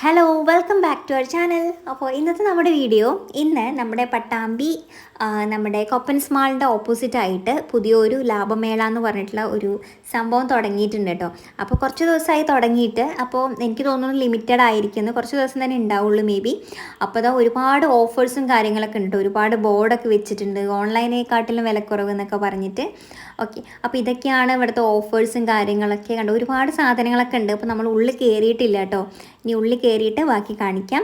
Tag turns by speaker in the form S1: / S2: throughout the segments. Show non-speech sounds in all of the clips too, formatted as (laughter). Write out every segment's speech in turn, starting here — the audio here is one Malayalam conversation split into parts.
S1: Hello welcome back to our channel അപ്പോൾ ഇന്നത്തെ നമ്മുടെ വീഡിയോ ഇന്ന് നമ്മുടെ പട്ടാമ്പി നമ്മുടെ കൊപ്പൻ സ്മാളിന്റെ ഓപ്പോസിറ്റായിട്ട് പുതിയൊരു ലാഭമേള എന്ന് പറഞ്ഞിട്ടുള്ള ഒരു സംഭവം തുടങ്ങിയിട്ടുണ്ട് കേട്ടോ. അപ്പോൾ കുറച്ച് ദിവസമായി തുടങ്ങിയിട്ട് അപ്പോൾ എനിക്ക് തോന്നുന്നു ലിമിറ്റഡ് ആയിരിക്കുന്നു. കുറച്ച് ദിവസം തന്നെ ഉണ്ടാവുള്ളൂ മേ ബി അപ്പോൾ അതാ ഒരുപാട് ഓഫേഴ്സും കാര്യങ്ങളൊക്കെ ഉണ്ട്. ഒരുപാട് ബോർഡൊക്കെ വെച്ചിട്ടുണ്ട്. ഓൺലൈനേക്കാട്ടിലും വിലക്കുറവ് എന്നൊക്കെ പറഞ്ഞിട്ട്. ഓക്കെ അപ്പോൾ ഇതൊക്കെയാണ് ഇവിടുത്തെ ഓഫേഴ്സും കാര്യങ്ങളൊക്കെ കണ്ട് ഒരുപാട് സാധനങ്ങളൊക്കെ ഉണ്ട്. അപ്പോൾ നമ്മൾ ഉള്ളിൽ കയറിയിട്ടില്ല കേട്ടോ. ഇനി ഉള്ളിൽ കയറിയിട്ട് ബാക്കി കാണിക്കാം.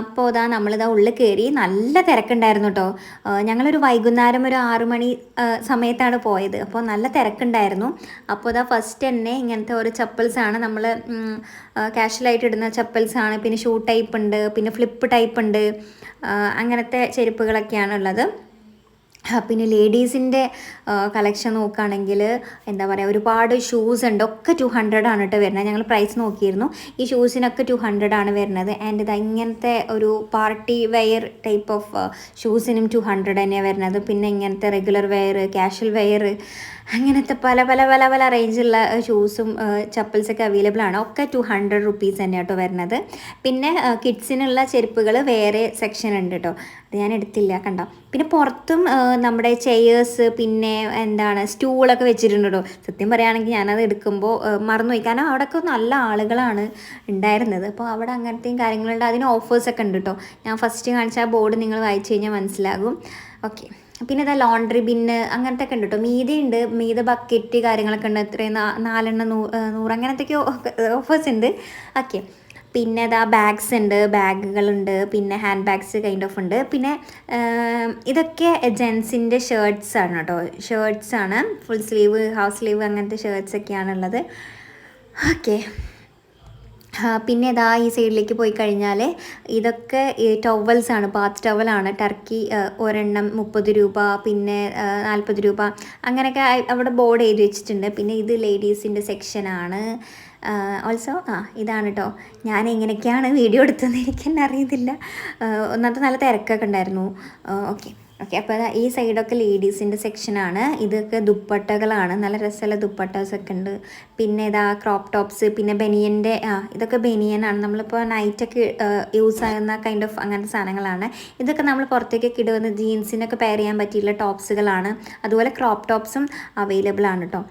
S1: അപ്പോൾ ഇതാ നമ്മളിതാ ഉള്ളിൽ കയറി നല്ല തിരക്കുണ്ടായിരുന്നു കേട്ടോ ഞങ്ങളൊരു വൈകുന്നേരം ഒരു ആറ് മണി സമയത്താണ് പോയത്. അപ്പോൾ നല്ല തിരക്കുണ്ടായിരുന്നു. അപ്പോൾ ഇതാ ഫസ്റ്റ് തന്നെ ഇങ്ങനത്തെ ഓരോ ചപ്പിൾസാണ് നമ്മൾ കാഷ്വലായിട്ട് ഇടുന്ന ചപ്പിൾസാണ് പിന്നെ ഷൂ ടൈപ്പ് ഉണ്ട് പിന്നെ ഫ്ലിപ്പ് ടൈപ്പ് ഉണ്ട്. അങ്ങനത്തെ ചെരുപ്പുകളൊക്കെയാണ് ഉള്ളത്. ആ, പിന്നെ ലേഡീസിന്റെ കളക്ഷൻ നോക്കുകയാണെങ്കിൽ എന്താ പറയുക ഒരുപാട് ഷൂസ് ഉണ്ട്. ഒക്കെ ടു ഹൺഡ്രഡ് ആണ് കേട്ടോ വരുന്നത്. ഞങ്ങൾ പ്രൈസ് നോക്കിയിരുന്നു. ഈ ഷൂസിനൊക്കെ ടു ഹൺഡ്രഡ് ആണ് വരുന്നത്. ആൻഡ് ഇത് ഇങ്ങനത്തെ ഒരു പാർട്ടി വെയർ ടൈപ്പ് ഓഫ് ഷൂസിനും ടു ഹൺഡ്രഡ് തന്നെയാണ് വരുന്നത്. പിന്നെ ഇങ്ങനത്തെ റെഗുലർ വെയർ കാഷ്വൽ വെയർ അങ്ങനത്തെ പല പല പല പല റേഞ്ചുള്ള ഷൂസും ചപ്പൽസൊക്കെ അവൈലബിൾ ആണ്. ഒക്കെ ടു ഹൺഡ്രഡ് റുപ്പീസ് തന്നെ കേട്ടോ വരുന്നത്. പിന്നെ കിഡ്സിനുള്ള ചെരുപ്പുകൾ വേറെ സെക്ഷൻ ഉണ്ട് കേട്ടോ അത് ഞാൻ എടുത്തില്ല കണ്ടോ? പിന്നെ പുറത്തും നമ്മുടെ ചെയേഴ്സ് പിന്നെ എന്താണ് സ്റ്റൂളൊക്കെ വെച്ചിട്ടുണ്ട് കേട്ടോ സത്യം പറയുകയാണെങ്കിൽ ഞാനത് എടുക്കുമ്പോൾ മറന്നുപോയി. കാരണം അവിടെയൊക്കെ നല്ല ആളുകളാണ് ഉണ്ടായിരുന്നത്. അപ്പോൾ അവിടെ അങ്ങനത്തെയും കാര്യങ്ങളുണ്ട്. അതിന് ഓഫേഴ്സൊക്കെ ഉണ്ട് കേട്ടോ ഞാൻ ഫസ്റ്റ് കാണിച്ച ആ ബോർഡ് നിങ്ങൾ വായിച്ചു കഴിഞ്ഞാൽ മനസ്സിലാകും. ഓക്കെ പിന്നെ ഇതാ ലോണ്ടറി ബിന്ന് അങ്ങനത്തെ ഒക്കെ ഉണ്ട് കേട്ടോ മീതി ഉണ്ട്. മീത ബക്കറ്റ് കാര്യങ്ങളൊക്കെ ഉണ്ട്. എത്രയും? നാ- നാലെണ്ണം നൂ നൂറ് അങ്ങനത്തെയൊക്കെ ഓഫേഴ്സ് ഉണ്ട്. ഓക്കെ പിന്നെ ഇതാ ബാഗ്സ് ഉണ്ട്. ബാഗുകളുണ്ട് പിന്നെ ഹാൻഡ് ബാഗ്സ് കൈൻഡ് ഓഫ് ഉണ്ട്. പിന്നെ ഇതൊക്കെ ജെൻസിന്റെ ഷർട്ട്സ് ആണ് കേട്ടോ ഷർട്ട്സ് ആണ്. ഫുൾ സ്ലീവ് ഹാഫ് സ്ലീവ് അങ്ങനത്തെ ഷർട്ട്സ് ഒക്കെയാണുള്ളത് ഓക്കെ പിന്നെ ഇതാ ഈ സൈഡിലേക്ക് പോയി കഴിഞ്ഞാൽ ഇതൊക്കെ ടവൽസ് ആണ് ബാത്ത് ടവലാണ് ടർക്കി ഒരെണ്ണം മുപ്പത് രൂപ പിന്നെ നാൽപ്പത് രൂപ. അങ്ങനെയൊക്കെ അവിടെ ബോർഡ് എഴുതി വെച്ചിട്ടുണ്ട്. പിന്നെ ഇത് ലേഡീസിന്റെ സെക്ഷനാണ് ഓൾസോ ആ ഇതാണ് കേട്ടോ ഞാൻ എങ്ങനെയൊക്കെയാണ് വീഡിയോ എടുത്തതെന്ന് എനിക്ക് തന്നെ അറിയത്തില്ല ഒന്നാമത്തെ നല്ല തിരക്കൊക്കെ ഉണ്ടായിരുന്നു. ഓക്കെ ഓക്കെ അപ്പോൾ ഈ സൈഡൊക്കെ ലേഡീസിന്റെ സെക്ഷനാണ് ഇതൊക്കെ ദുപ്പട്ടകളാണ്. നല്ല രസമുള്ള ദുപ്പട്ടസൊക്കെ ഉണ്ട്. പിന്നെ ഇതാ ക്രോപ്പ് ടോപ്സ് പിന്നെ ബനിയന്റെ ആ ഇതൊക്കെ ബനിയനാണ് നമ്മളിപ്പോൾ നൈറ്റൊക്കെ യൂസ് ആകുന്ന കൈൻഡ് ഓഫ് അങ്ങനത്തെ സാധനങ്ങളാണ്. ഇതൊക്കെ നമ്മൾ പുറത്തേക്കൊക്കെ ഇടുന്ന ജീൻസിനൊക്കെ പെയർ ചെയ്യാൻ പറ്റിയുള്ള ടോപ്സുകളാണ് അതുപോലെ ക്രോപ്പ് ടോപ്സും അവൈലബിൾ ആണ് കേട്ടോ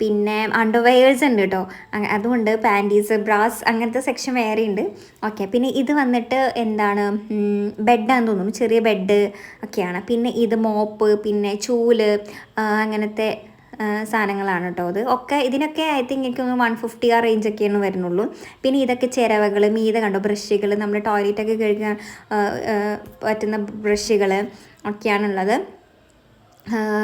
S1: പിന്നെ അണ്ടർവെയേഴ്സ് ഉണ്ട് കേട്ടോ. അതുകൊണ്ട് പാന്റീസ് ബ്രാസ് അങ്ങനത്തെ സെക്ഷൻ വേറെ ഉണ്ട്. ഓക്കെ പിന്നെ ഇത് വന്നിട്ട് എന്താണ് ബെഡാന്ന് തോന്നുന്നു. ചെറിയ ബെഡ് ഒക്കെയാണ്. പിന്നെ ഇത് മോപ്പ് പിന്നെ ചൂൽ അങ്ങനത്തെ സാധനങ്ങളാണ് കേട്ടോ അത് ഒക്കെ ഇതിനൊക്കെ ഐ തിങ്ക് എനിക്ക് വൺ ഫിഫ്റ്റി ആ റേഞ്ച് ഒക്കെയാണ് വരുന്നുള്ളൂ. പിന്നെ ഇതൊക്കെ ചിരവകൾ മീത കണ്ടോ ബ്രഷുകൾ നമ്മൾ ടോയ്ലറ്റൊക്കെ കഴുകാൻ പറ്റുന്ന ബ്രഷുകൾ ഒക്കെയാണുള്ളത്.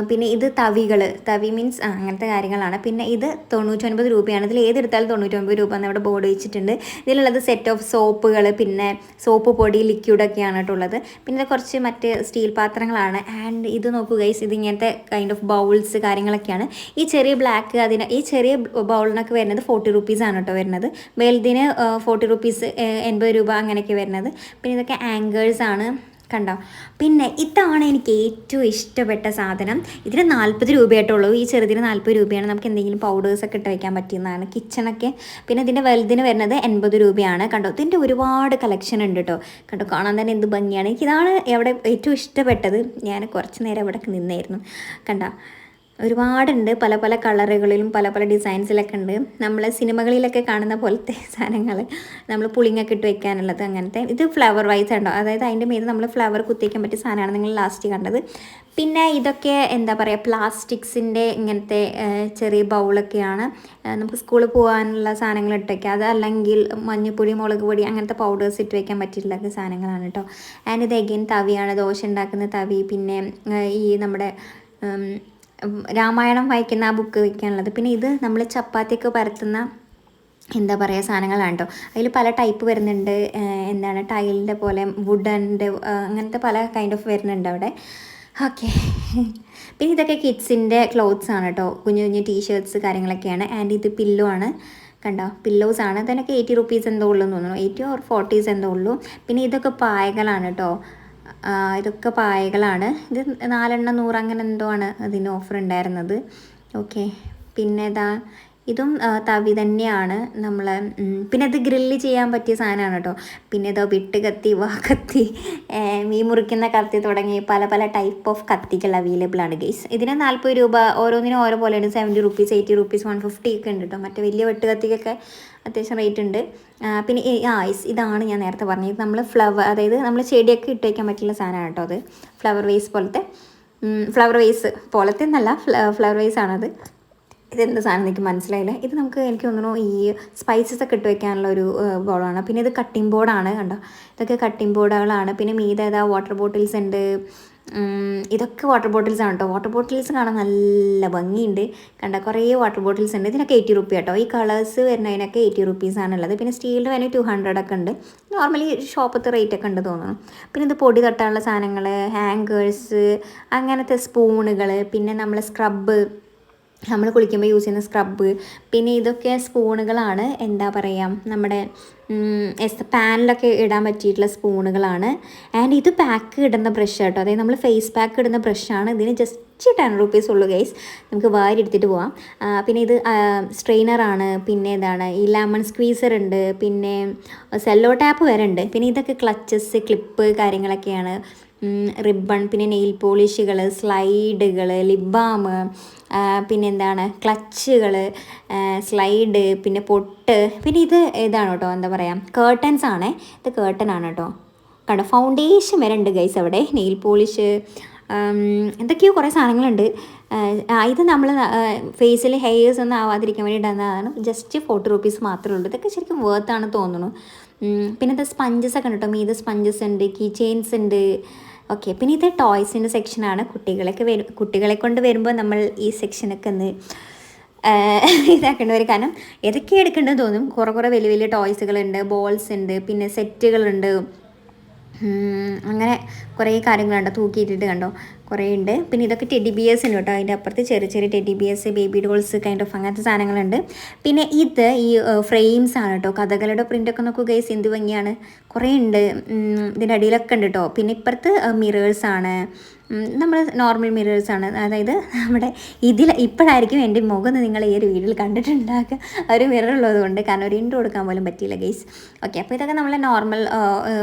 S1: പിന്നെ ഇത് തവികൾ തവി മീൻസ് അങ്ങനത്തെ കാര്യങ്ങളാണ്. പിന്നെ ഇത് തൊണ്ണൂറ്റൊൻപത് രൂപയാണ്. ഇതിൽ ഏതെടുത്താലും തൊണ്ണൂറ്റൊൻപത് രൂപ എന്ന് ഇവിടെ ബോർഡ് വെച്ചിട്ടുണ്ട്. ഇതിലുള്ളത് സെറ്റ് ഓഫ് സോപ്പുകൾ പിന്നെ സോപ്പ് പൊടി ലിക്വിഡൊക്കെയാണ് കേട്ടുള്ളത് പിന്നെ കുറച്ച് മറ്റ് സ്റ്റീൽ പാത്രങ്ങളാണ്. ആൻഡ് ഇത് നോക്കുക ഗൈസ് ഇത് ഇങ്ങനത്തെ കൈൻഡ് ഓഫ് ബൗൾസ് കാര്യങ്ങളൊക്കെയാണ്. ഈ ചെറിയ ബ്ലാക്ക് അതിന് ഈ ചെറിയ ബൗളിനൊക്കെ വരുന്നത് ഫോർട്ടി റുപ്പീസാണ് കേട്ടോ വരുന്നത്. വലുതിന് ഫോർട്ടി റുപ്പീസ് എൺപത് രൂപ അങ്ങനെയൊക്കെ വരുന്നത്. പിന്നെ ഇതൊക്കെ ആങ്കേഴ്സ് ആണ്. കണ്ടോ? പിന്നെ ഇതാണ് എനിക്ക് ഏറ്റവും ഇഷ്ടപ്പെട്ട സാധനം. ഇതിന് നാൽപ്പത് രൂപയായിട്ടുള്ളൂ. ഈ ചെറുതിന് നാൽപ്പത് രൂപയാണ്. നമുക്ക് എന്തെങ്കിലും പൗഡേഴ്സൊക്കെ ഇട്ട് വയ്ക്കാൻ പറ്റുന്നതാണ് കിച്ചണൊക്കെ പിന്നെ ഇതിന്റെ വലുതിന് വരുന്നത് എൺപത് രൂപയാണ്. കണ്ടോ? ഇതിന്റെ ഒരുപാട് കളക്ഷൻ ഉണ്ട് കേട്ടോ കണ്ടോ? കാണാൻ തന്നെ എന്ത് ഭംഗിയാണ്. എനിക്കിതാണ് എവിടെ ഏറ്റവും ഇഷ്ടപ്പെട്ടത്. ഞാൻ കുറച്ച് നേരം അവിടെ നിന്നായിരുന്നു. കണ്ടോ? ഒരുപാടുണ്ട്. പല പല കളറുകളിലും പല പല ഡിസൈൻസിലൊക്കെ ഉണ്ട്. നമ്മൾ സിനിമകളിലൊക്കെ കാണുന്ന പോലത്തെ (laughs) സാധനങ്ങൾ നമ്മൾ പുളിങ്ങൊക്കെ ഇട്ട് വെക്കാനുള്ളത് അങ്ങനത്തെ. ഇത് ഫ്ലവർ വൈസ് ഉണ്ടോ അതായത് അതിന്റെ മേലെ നമ്മൾ ഫ്ലവർ കുത്തിക്കാൻ പറ്റിയ സാധനമാണ് നിങ്ങൾ ലാസ്റ്റ് കണ്ടത്. പിന്നെ ഇതൊക്കെ എന്താ പറയുക പ്ലാസ്റ്റിക്സിന്റെ ഇങ്ങനത്തെ ചെറിയ ബൗളൊക്കെയാണ്. നമുക്ക് സ്കൂളിൽ പോകാനുള്ള സാധനങ്ങൾ ഇട്ട് അതല്ലെങ്കിൽ മഞ്ഞപ്പൊടി മുളക് പൊടി അങ്ങനത്തെ പൗഡേഴ്സ് ഇട്ട് വയ്ക്കാൻ പറ്റിയിട്ടുള്ള സാധനങ്ങളാണ് കേട്ടോ. ആൻഡ് ഇത് എഗെയിൻ തവിയാണ്. ദോശ ഉണ്ടാക്കുന്ന തവി പിന്നെ ഈ നമ്മുടെ രാമായണം വായിക്കുന്ന ആ ബുക്ക് വയ്ക്കാനുള്ളത് പിന്നെ ഇത് നമ്മൾ ചപ്പാത്തിയൊക്കെ പരത്തുന്ന എന്താ പറയുക സാധനങ്ങളാണ് കേട്ടോ അതിൽ പല ടൈപ്പ് വരുന്നുണ്ട്. എന്താണ് ടൈലിന്റെ പോലെ വുഡന്റെ അങ്ങനത്തെ പല കൈൻഡ് ഓഫ് വരുന്നുണ്ട് അവിടെ. ഓക്കെ പിന്നെ ഇതൊക്കെ കിഡ്സിന്റെ ക്ലോത്ത്സ് ആണ് കേട്ടോ കുഞ്ഞു കുഞ്ഞു ടീഷർട്ട്സ് കാര്യങ്ങളൊക്കെയാണ്. ആൻഡ് ഇത് പില്ലോ ആണ്. കണ്ടോ? പില്ലോസ് ആണ്. അതിനൊക്കെ എയ്റ്റി റുപ്പീസ് എന്തോ ഉള്ളൂ എന്ന് തോന്നുന്നു. എയ്റ്റി ഓർ ഫോർട്ടീസ് എന്തോ ഉള്ളൂ. പിന്നെ ഇതൊക്കെ പായകളാണ് കേട്ടോ ഇതൊക്കെ പായകളാണ്. ഇത് നാലെണ്ണം നൂറ് അങ്ങനെ എന്തോ ആണ് അതിന് ഓഫർ ഉണ്ടായിരുന്നത്. ഓക്കെ പിന്നെ ഇതാ ഇതും തവി തന്നെയാണ് നമ്മൾ പിന്നെ ഇത് ഗ്രില്ല് ചെയ്യാൻ പറ്റിയ സാധനമാണ് കേട്ടോ. പിന്നെ ഇതോ വിട്ട് കത്തി വാ കത്തി മീൻ മുറിക്കുന്ന കത്തി തുടങ്ങി പല പല ടൈപ്പ് ഓഫ് കത്തികൾ അവൈലബിൾ ആണ് ഗെയ്സ് ഇതിന് നാൽപ്പത് രൂപ ഓരോന്നിനും ഓരോ പോലെയാണ്. Seventy rupees eighty rupees one fifty ഒക്കെ ഉണ്ട് കേട്ടോ. മറ്റേ വലിയ വെട്ട് കത്തിക്കൊക്കെ അത്യാവശ്യം റേറ്റ് ഉണ്ട്. പിന്നെ ആ ഇതാണ് ഞാൻ നേരത്തെ പറഞ്ഞത്. നമ്മൾ ഫ്ലവർ അതായത് നമ്മൾ ചെടിയൊക്കെ ഇട്ട് വയ്ക്കാൻ പറ്റുന്ന സാധനമാണ് കേട്ടോ അത്. ഫ്ലവർ വേസ് പോലത്തെ ഫ്ലവർ വേസ് പോലത്തെ എന്നല്ല ഫ്ലവർ വേസ് ആണത്. ഇതെന്ത് സാധനം എനിക്ക് മനസ്സിലായില്ല. ഇത് നമുക്ക് എനിക്ക് തോന്നുന്നു ഈ സ്പൈസസ് ഒക്കെ ഇട്ട് വെക്കാനുള്ള ഒരു ബോളാണ് പിന്നെ ഇത് കട്ടിംഗ് ബോർഡാണ് കണ്ടോ? ഇതൊക്കെ കട്ടിംഗ് ബോർഡുകളാണ് പിന്നെ മീത ഏതാ വാട്ടർ ബോട്ടിൽസ് ഉണ്ട്. ഇതൊക്കെ വാട്ടർ ബോട്ടിൽസ് ആണ് കേട്ടോ. വാട്ടർ ബോട്ടിൽസ് കാണാൻ നല്ല ഭംഗിയുണ്ട്. കണ്ട? കുറേ വാട്ടർ ബോട്ടിൽസ് ഉണ്ട്. ഇതിനൊക്കെ എയ്റ്റി റുപ്പി കേട്ടോ. ഈ കളേഴ്സ് വരുന്നതിനൊക്കെ എയ്റ്റി റുപ്പീസ് ഉള്ളത്. പിന്നെ സ്റ്റീലിന്റെ വേണമെങ്കിൽ ടു ഹൺഡ്രഡ് ഒക്കെ ഉണ്ട്. നോർമലി ഷോപ്പത്തെ റേറ്റ് ഒക്കെ ഉണ്ട് തോന്നുന്നു. പിന്നെ ഇത് പൊടി തട്ടാനുള്ള സാധനങ്ങൾ ഹാങ്കേഴ്സ് അങ്ങനത്തെ സ്പൂണുകൾ പിന്നെ നമ്മൾ സ്ക്രബ്ബ് നമ്മൾ കുളിക്കുമ്പോൾ യൂസ് ചെയ്യുന്ന സ്ക്രബ്ബ് പിന്നെ ഇതൊക്കെ സ്പൂണുകളാണ്. എന്താ പറയുക നമ്മുടെ എസ് പാനിലൊക്കെ ഇടാൻ പറ്റിയിട്ടുള്ള സ്പൂണുകളാണ്. ആൻഡ് ഇത് പാക്ക് ഇടുന്ന ബ്രഷ് കേട്ടോ അതായത് നമ്മൾ ഫേസ് പാക്ക് ഇടുന്ന ബ്രഷാണ് ഇതിന് ജസ്റ്റ് ടെൻ റുപ്പീസ് ഉള്ളൂ ഗൈസ് നമുക്ക് വാരി എടുത്തിട്ട് പോവാം പിന്നെ ഇത് സ്ട്രെയിനറാണ് പിന്നെ ഇതാണ് ഈ ലെമൺ സ്ക്വീസർ ഉണ്ട്. പിന്നെ സെല്ലോ ടാപ്പ് വരെ ഉണ്ട്. പിന്നെ ഇതൊക്കെ ക്ലച്ചസ് ക്ലിപ്പ് കാര്യങ്ങളൊക്കെയാണ്. റിബൺ പിന്നെ നെയിൽ പോളിഷുകൾ സ്ലൈഡുകൾ ലിബാം പിന്നെന്താണ് ക്ലച്ചുകൾ സ്ലൈഡ് പിന്നെ പൊട്ട് പിന്നെ ഇത് ഇതാണ് കേട്ടോ എന്താ പറയുക കേർട്ടൻസ് ആണ് ഇത് കേർട്ടൻ ആണ് കേട്ടോ. കണ്ടോ ഫൗണ്ടേഷൻ വരെ ഉണ്ട് ഗൈസ് അവിടെ നെയിൽ പോളിഷ് എന്തൊക്കെയോ കുറേ സാധനങ്ങളുണ്ട്. ഇത് നമ്മൾ ഫേസിൽ ഹെയേഴ്സ് ഒന്നും ആവാതിരിക്കാൻ വേണ്ടി ഇടുന്നതാണ് ജസ്റ്റ് ഫോർട്ടി റുപ്പീസ് മാത്രമേ ഉള്ളൂ. ഇതൊക്കെ ശരിക്കും വേർത്താണ് തോന്നുന്നു. പിന്നെ ഇത് സ്പഞ്ചസ് ഒക്കെ ഉണ്ട് കേട്ടോ മീത് സ്പഞ്ചസ് ഉണ്ട് കീ ചെയിൻസ് ഉണ്ട് ഓക്കെ പിന്നെ ഇത് ടോയ്സിന്റെ സെക്ഷനാണ് കുട്ടികളൊക്കെ വരും കുട്ടികളെ കൊണ്ട് വരുമ്പോൾ നമ്മൾ ഈ സെക്ഷനൊക്കെ ഒന്ന് (laughs) ഇതാക്കേണ്ടി വരും. കാരണം ഏതൊക്കെ എടുക്കേണ്ടതെന്ന് തോന്നും. കുറേ കുറേ വലിയ വലിയ ടോയ്സുകളുണ്ട് ബോൾസ് ഉണ്ട് പിന്നെ സെറ്റുകളുണ്ട് അങ്ങനെ കുറേ കാര്യങ്ങളുണ്ട്. തൂക്കിയിട്ടിട്ട് കണ്ടോ? കുറേ ഉണ്ട്. പിന്നെ ഇതൊക്കെ ടെഡി ബിയേഴ്സ് ഉണ്ട് കേട്ടോ. അതിന്റെ അപ്പുറത്ത് ചെറിയ ചെറിയ teddy bears baby dolls kind of അങ്ങനത്തെ സാധനങ്ങളുണ്ട്. പിന്നെ ഇത് ഈ ഫ്രെയിംസ് ആണ് കേട്ടോ. കഥകളുടെ പ്രിന്റൊക്കെ നോക്കൂ ഗൈസ് എന്ത് ഭംഗിയാണ്. കുറേ ഉണ്ട്. ഇതിന്റെ അടിയിലൊക്കെ ഉണ്ട് കേട്ടോ. പിന്നെ ഇപ്പുറത്ത് മിറേഴ്സ് ആണ്. നമ്മൾ നോർമൽ മിറേഴ്സ് ആണ്. അതായത് നമ്മുടെ ഇതിൽ ഇപ്പോഴായിരിക്കും എന്റെ മുഖം നിങ്ങൾ ഈ ഒരു വീഡിയോയിൽ കണ്ടിട്ടുണ്ടാക്കുക ഒരു മിറർ ഉള്ളത് കൊണ്ട്. കാരണം ഒരു ഇൻട്രോ കൊടുക്കാൻ പോലും പറ്റിയില്ല ഗൈസ് ഓക്കെ അപ്പോൾ ഇതൊക്കെ നമ്മളെ നോർമൽ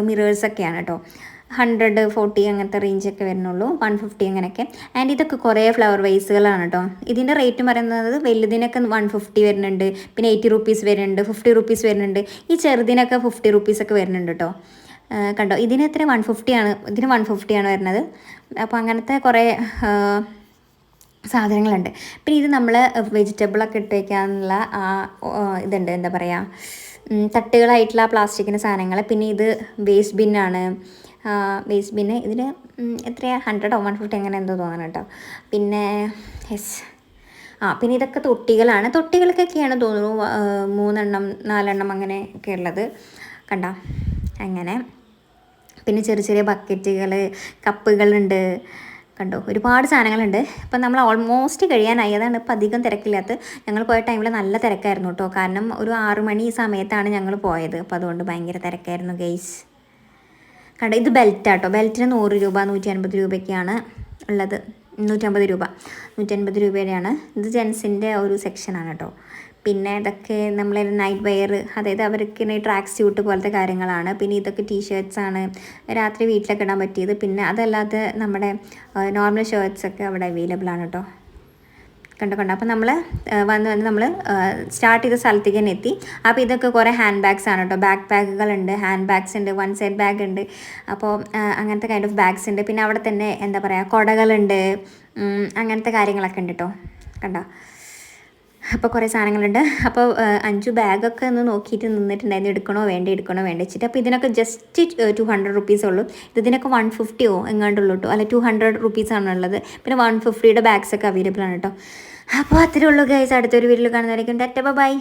S1: മിറേഴ്സ് ഒക്കെയാണ് കേട്ടോ ഹൺഡ്രഡ് ഫോർട്ടി അങ്ങനത്തെ റേഞ്ചൊക്കെ വരുന്നുള്ളൂ. വൺ ഫിഫ്റ്റി അങ്ങനെയൊക്കെ. ആൻഡ് ഇതൊക്കെ കുറേ ഫ്ലവർ വൈസുകളാണ് കേട്ടോ ഇതിന്റെ റേറ്റ് പറയുന്നത് വലുതിനൊക്കെ വൺ ഫിഫ്റ്റി വരുന്നുണ്ട്. പിന്നെ എയ്റ്റി റുപ്പീസ് വരുന്നുണ്ട് ഫിഫ്റ്റി റുപ്പീസ് വരുന്നുണ്ട്. ഈ ചെറുതിനൊക്കെ ഫിഫ്റ്റി റുപ്പീസൊക്കെ വരുന്നുണ്ട് കേട്ടോ കണ്ടോ? ഇതിന് എത്ര? വൺ ഫിഫ്റ്റിയാണ് ഇതിന് വൺ ഫിഫ്റ്റിയാണ് വരുന്നത്. അപ്പോൾ അങ്ങനത്തെ കുറേ സാധനങ്ങളുണ്ട്. പിന്നെ ഇത് നമ്മൾ വെജിറ്റബിളൊക്കെ ഇട്ട് വയ്ക്കാനുള്ള ആ ഇതുണ്ട്. എന്താ പറയുക തട്ടുകളായിട്ടുള്ള പ്ലാസ്റ്റിക്കിന്റെ സാധനങ്ങൾ പിന്നെ ഇത് വേസ്റ്റ് ബിന്നാണ് വേസ്റ്റ് ബിന്ന് ഇതിന് എത്രയാണ് എത്രയാ? ഹൺഡ്രഡോ വൺ ഫിഫ്റ്റി അങ്ങനെ എന്തോ തോന്നണം കേട്ടോ. പിന്നെ യെസ് ആ പിന്നെ ഇതൊക്കെ തൊട്ടികളാണ്. തൊട്ടികൾക്കൊക്കെയാണ് തോന്നുന്നു മൂന്നെണ്ണം നാലെണ്ണം അങ്ങനെയൊക്കെ ഉള്ളത്. കണ്ട? അങ്ങനെ. പിന്നെ ചെറിയ ചെറിയ ബക്കറ്റുകൾ കപ്പുകളുണ്ട്. കണ്ടോ? ഒരുപാട് സാധനങ്ങളുണ്ട്. ഇപ്പം നമ്മൾ ഓൾമോസ്റ്റ് കഴിയാനായി. അതാണ് ഇപ്പം അധികം തിരക്കില്ലാത്ത. ഞങ്ങൾ പോയ ടൈമിൽ നല്ല തിരക്കായിരുന്നു കേട്ടോ. കാരണം ഒരു ആറു മണി സമയത്താണ് ഞങ്ങൾ പോയത്. അപ്പോൾ അതുകൊണ്ട് ഭയങ്കര തിരക്കായിരുന്നു ഗെയ്സ് കണ്ടോ? ഇത് ബെൽറ്റാണ് കേട്ടോ. ബെൽറ്റിന് നൂറ് രൂപ നൂറ്റി അൻപത് രൂപയ്ക്കാണ് ഉള്ളത്. നൂറ്റമ്പത് രൂപ. നൂറ്റൻപത് രൂപയുടെയാണ്. ഇത് ജെൻസിന്റെ ഒരു സെക്ഷനാണ് കേട്ടോ. പിന്നെ ഇതൊക്കെ നമ്മളെ നൈറ്റ് വെയർ അതായത് അവർക്ക് ട്രാക്ക് സ്യൂട്ട് പോലത്തെ കാര്യങ്ങളാണ്. പിന്നെ ഇതൊക്കെ ടീഷർട്സ് ആണ്. രാത്രി വീട്ടിലൊക്കെ ഇടാൻ പറ്റിയത്. പിന്നെ അതല്ലാതെ നമ്മുടെ നോർമൽ ഷർട്ട്സ് ഒക്കെ അവിടെ അവൈലബിൾ ആണ് കേട്ടോ കണ്ടോ കണ്ടോ? അപ്പോൾ നമ്മൾ വന്ന് വന്ന് നമ്മൾ സ്റ്റാർട്ട് ചെയ്ത സ്ഥലത്തേക്ക് തന്നെ എത്തി. അപ്പോൾ ഇതൊക്കെ കുറേ ഹാൻഡ് ബാഗ്സ് ആണ് കേട്ടോ ബാക്ക് ബാഗുകളുണ്ട് ഹാൻഡ് ബാഗ്സ് ഉണ്ട് വൺ സൈഡ് ബാഗ് ഉണ്ട്. അപ്പോൾ അങ്ങനത്തെ കൈൻഡ് ഓഫ് ബാഗ്സ് ഉണ്ട്. പിന്നെ അവിടെ തന്നെ എന്താ പറയുക കുടകളുണ്ട് അങ്ങനത്തെ കാര്യങ്ങളൊക്കെ ഉണ്ട് കേട്ടോ കണ്ടോ? അപ്പോൾ കുറേ സാധനങ്ങളുണ്ട്. അപ്പോൾ അഞ്ചു ബാഗൊക്കെ ഒന്ന് നോക്കിയിട്ട് നിന്നിട്ടുണ്ടായിരുന്നു. എടുക്കണോ വേണ്ട എടുക്കണോ വേണ്ട വെച്ചിട്ട്. അപ്പോൾ ഇതിനൊക്കെ ജസ്റ്റ് ടു ഹൺഡ്രഡ് റുപ്പീസ് ഉള്ളൂ. ഇത് ഇതിനൊക്കെ വൺ ഫിഫ്റ്റിയോ എങ്ങാണ്ടുള്ളൂ കേട്ടോ അല്ല ടു ഹൺഡ്രഡ് റുപ്പീസാണ് ഉള്ളത്. പിന്നെ വൺ ഫിഫ്റ്റിയുടെ ബാഗ്സൊക്കെ അവൈലബിൾ ആണ് കേട്ടോ അപ്പോൾ അത്രേ ഉള്ളൂ ഗൈസ് അടുത്തൊരു വീട്ടിൽ കാണുന്നവരേക്കും ടെറ്റ. ബൈ